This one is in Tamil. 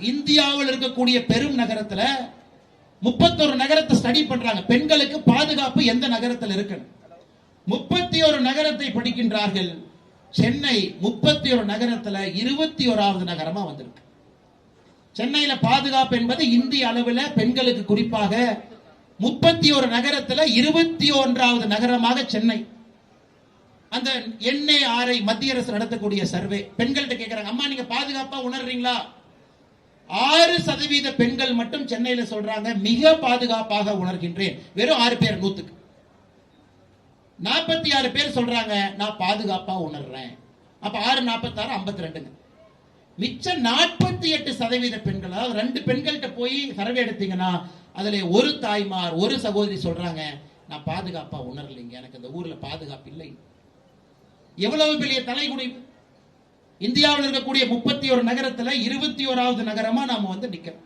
இந்தியாவில் இருக்கக்கூடிய பெரும் நகரத்துல முப்பத்தொரு நகரத்தை ஸ்டடி பண்றாங்க. பெண்களுக்கு பாதுகாப்பு எந்த நகரத்தில் இருக்கு முப்பத்தி ஒரு நகரத்தை படிக்கின்றார்கள். சென்னை முப்பத்தி ஒரு நகரத்துல இருபத்தி ஓராவது நகரமா வந்திருக்கு. சென்னையில பாதுகாப்பு என்பது இந்திய அளவில் பெண்களுக்கு குறிப்பாக முப்பத்தி ஒரு நகரத்துல இருபத்தி ஒன்றாவது நகரமாக சென்னை. அந்த எண்ணெய் ஆரை மத்திய அரசு நடத்தக்கூடிய சர்வே பெண்கள்கிட்ட கேட்கிறாங்க அம்மா நீங்க பாதுகாப்பா உணர்றீங்களா? ஆறு சதவீத பெண்கள் மட்டும் சென்னையில சொல்றாங்க மிக பாதுகாப்பாக உணர்கின்றேன். வெறும் ஆறு பேர் நூத்துக்கு. நாற்பத்தி ஆறு பேர் சொல்றாங்க நான் பாதுகாப்பா உணர்றேன். அப்ப ஆறு நாற்பத்தி ஆறு ஐம்பத்தி ரெண்டுங்க மிச்சம் நாற்பத்தி எட்டு சதவீத பெண்கள் அதாவது ரெண்டு பெண்கள்கிட்ட போய் சர்வே எடுத்தீங்கன்னா அதுல ஒரு தாய்மார் ஒரு சகோதரி சொல்றாங்க நான் பாதுகாப்பா உணரலைங்க. எனக்கு இந்த ஊர்ல பாதுகாப்பு இல்லை. எவ்வளவு பெரிய தலைகுனிவு இந்தியாவில் இருக்கக்கூடிய முப்பத்தி ஒரு நகரத்துல இருபத்தி ஓராவது நகரமா நாம வந்து நிக்கிறோம்